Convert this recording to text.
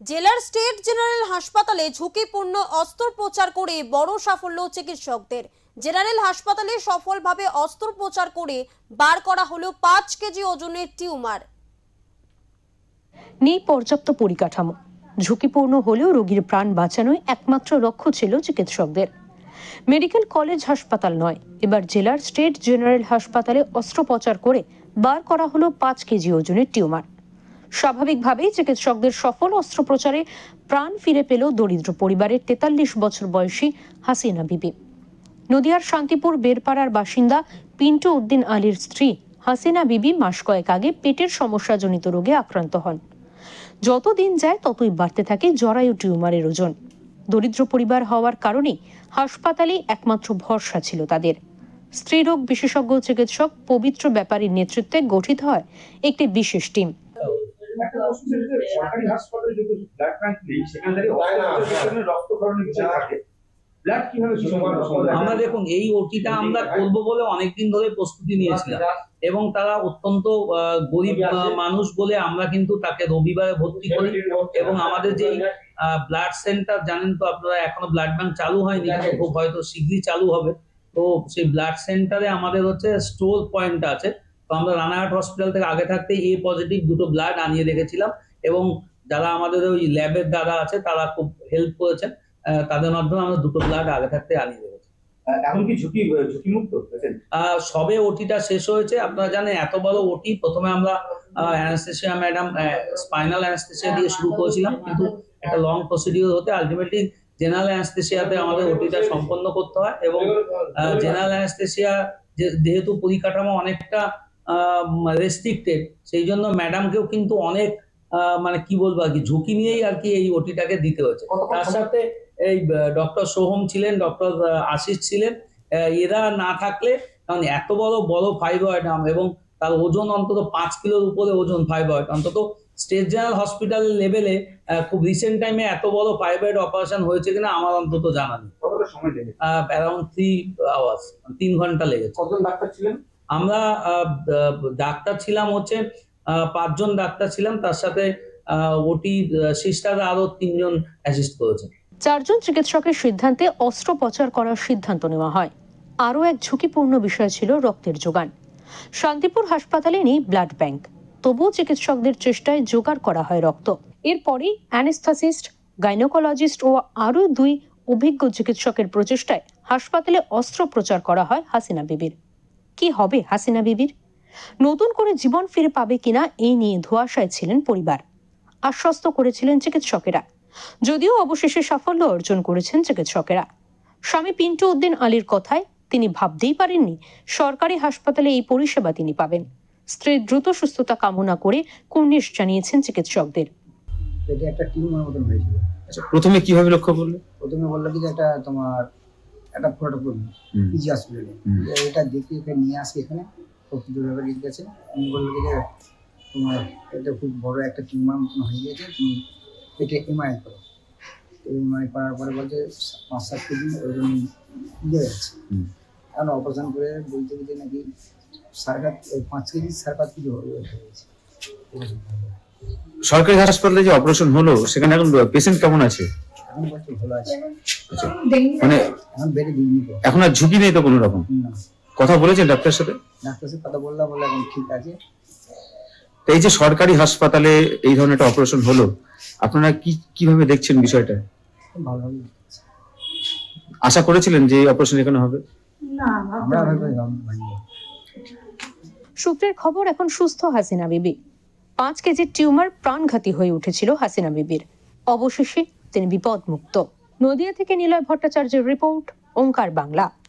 জেলার state general হাসপাতালে ঝুঁকিপূর্ণ অস্ত্রোপচার করে বড় সাফল্য চিকিৎসকদের। জেনারেল হাসপাতালে সফলভাবে অস্ত্রোপচার করে বার করা হলো পাঁচ কেজি ওজনের টিউমার। নেই পর্যাপ্ত পরিকাঠামো। ঝুঁকিপূর্ণ হলেও রোগীর প্রাণ বাঁচানোই একমাত্র লক্ষ্য ছিল চিকিৎসকদের। মেডিকেল কলেজ হাসপাতাল নয়, এবার জেলার স্টেট জেনারেল হাসপাতালে অস্ত্রোপচার করে বার করা হলো পাঁচ কেজি ওজনের টিউমার। স্বাভাবিকভাবেই চিকিৎসকদের সফল অস্ত্রোপচারে প্রাণ ফিরে পেল দরিদ্র পরিবারের তেতাল্লিশ বছর বয়সী হাসিনা বিবি। নদিয়ার শান্তিপুর বেরপাড়ার বাসিন্দা পিন্টু উদ্দিন আলীর স্ত্রী হাসিনা বিবি মাস কয়েক আগে পেটের সমস্যাজনিত রোগে আক্রান্ত হন। যত দিন যায়, ততই বাড়তে থাকে জরায়ু টিউমারের ওজন। দরিদ্র পরিবার হওয়ার কারণে হাসপাতালেই একমাত্র ভরসা ছিল তাদের। স্ত্রীরোগ বিশেষজ্ঞ চিকিৎসক পবিত্র ব্যাপারীর নেতৃত্বে গঠিত হয় একটি বিশেষ টিম। একটা প্রশ্ন ছিল যে সরকারি হাসপাতালে যদি ব্লাড ব্যাংক নেই সেখান থেকে। রক্তকরণের বিষয় থাকে আমরা দেখুন এই ওটিটা আমরা করব বলে অনেকদিন ধরে প্রস্তুতি নিয়েছিলাম। এবং তারা অত্যন্ত গরিব মানুষ বলে আমরা কিন্তু তাকে রবিবারে ভর্তি করি। এবং আমাদের যে ব্লাড সেন্টার জানেন তো আপনারা এখনও ব্লাড ব্যাংক চালু হয়নি। খুব হয়তো শীঘ্রই চালু হবে। তো সেই ব্লাড সেন্টারে আমাদের হচ্ছে স্টোর পয়েন্ট আছে। তো আমরা রানাঘাট হসপিটাল থেকে আগে থাকতেই এ পজিটিভ দুটো ব্লাড আনিয়ে রেখেছিলাম এবং যারা আমাদের ওই ল্যাবের দাদা আছে তারা খুব হেল্প করেছেন। তাদের মাধ্যমে আমরা দুটো ব্লাড আগে থাকতে আনিয়ে রেখেছি। এখন কি ঝুঁকি ঝুঁকিমুক্ত সবে ওটিটা শেষ হয়েছে। আপনারা জানেন এত বড় ওটি প্রথমে আমরা অ্যানাস্থেসিয়া ম্যাডাম স্পাইনাল অ্যানাস্থেসিয়া দিয়ে শুরু করেছিলাম। কিন্তু একটা লং প্রসিডিওর হতে আলটিমেটলি জেনারেল অ্যানাস্থেসিয়াতে আমাদের ওটিটা সম্পন্ন করতে হয় এবং জেনারেল অ্যানাস্থেসিয়া যেহেতু পরিকাঠামো অনেকটা রেস্ট্রিক্টেড সেই জন্য ম্যাডামকেও কিন্তু অনেক মানে কি বলব আর কি ঝুঁকি নিয়েই আর কি এই ওটিটাকে দিতে হয়েছে। তার সাথে এই ডক্টর সোহম ছিলেন ডক্টর আশিস ছিলেন এরা না থাকলে কারণ এত বড় বড় ফাইব্রয়েড এবং তার ওজন অন্তত পাঁচ কিলোর উপরে ওজন ফাইব্রয়েড অন্তত স্টেট জেনারেল হসপিটাল লেভেলে খুব রিসেন্ট টাইমে এত বড় ফাইব্রয়েড অপারেশন হয়েছে কিনা আমার অন্তত জানা নেই। অ্যারাউন্ড থ্রি আওয়ার্স তিন ঘণ্টা লেগেছে। কতজন ডাক্তার ছিলেন? আমরা ডাক্তার ছিলাম হচ্ছে পাঁচজন ডাক্তার ছিলাম, তার সাথে ওটি সিস্টাররা আরও তিনজন অ্যাসিস্ট করেছে। চারজন চিকিৎসকের সিদ্ধান্তে অস্ত্রোপচার করার সিদ্ধান্ত নেওয়া হয়। আরও এক ঝুঁকিপূর্ণ বিষয় ছিল রক্তের যোগান। শান্তিপুর হাসপাতালে নেই ব্লাড ব্যাংক। তবুও চিকিৎসকদের চেষ্টায় জোগাড় করা হয় রক্ত। এরপরেই অ্যানেস্থাসিস্ট, গাইনোকোলজিস্ট ও আরও দুই অভিজ্ঞ চিকিৎসকের প্রচেষ্টায় হাসপাতালে অস্ত্রোপচার করা হয় হাসিনা বিবির। কি হবে হাসিনা বিবির? নতুন করে জীবন ফিরে পাবে কিনা এই নিয়ে ধোঁয়াশায় ছিলেন পরিবার। আশ্বস্ত করেছিলেন চিকিৎসকেরা। যদিও অবশেষে সাফল্য অর্জন করেছেন চিকিৎসকেরা। স্বামী পিন্টু উদ্দিন আলীর কথায় তিনি ভাবতেই পারেননি সরকারি হাসপাতালে এই পরিষেবা তিনি পাবেন। স্ত্রীর দ্রুত সুস্থতা কামনা করে কুর্নিশ জানিয়েছেন চিকিৎসকদের। পেটে একটা টিউমার মতন হয়েছিল। আচ্ছা প্রথমে কীভাবে লক্ষ্য করলে প্রথমে বলল কি যে একটা তোমার একটা ফটো করবি পিজি হসপিটালে এটা দেখে এখানে নিয়ে আসি এখানে। প্রকৃত ব্যাপারে গেছে উনি বলল যে তোমার এটা খুব বড় একটা টিউমার মতন হয়ে গেছে তুমি পেটে এমআই করো। এমআই করার পরে বলছে পাঁচ সাত কেজি ওই জন্য ইয়ে যাচ্ছে। এখন অপারেশন করে বলতে গেছে নাকি সাড়ে সাত পাঁচ কেজি সাড়ে পাঁচ কেজি সরকারি হাসপাতালে যে অপারেশন হলো সেখানে এখন পেশেন্ট কেমন আছে? মানে এখন আর ঝুঁকি নেই তো কোনো রকম? কথা বলেছেন সাথে ডাক্তার সাথে? কথা বললাম বললাম ঠিক আছে তো এই যে সরকারি হাসপাতালে এই ধরনের একটা অপারেশন হলো আপনারা কি কীভাবে দেখছেন বিষয়টা? ভালোভাবে আশা করেছিলেন যে অপারেশন এখানে হবে? আমরা সূত্রের খবর এখন সুস্থ হাসিনা বিবি। পাঁচ কেজির টিউমার প্রাণঘাতী হয়ে উঠেছিল হাসিনা বিবির। অবশেষে তিনি বিপদমুক্ত। নদিয়া থেকে নিলয় ভট্টাচার্যের রিপোর্ট ওঙ্কার বাংলা।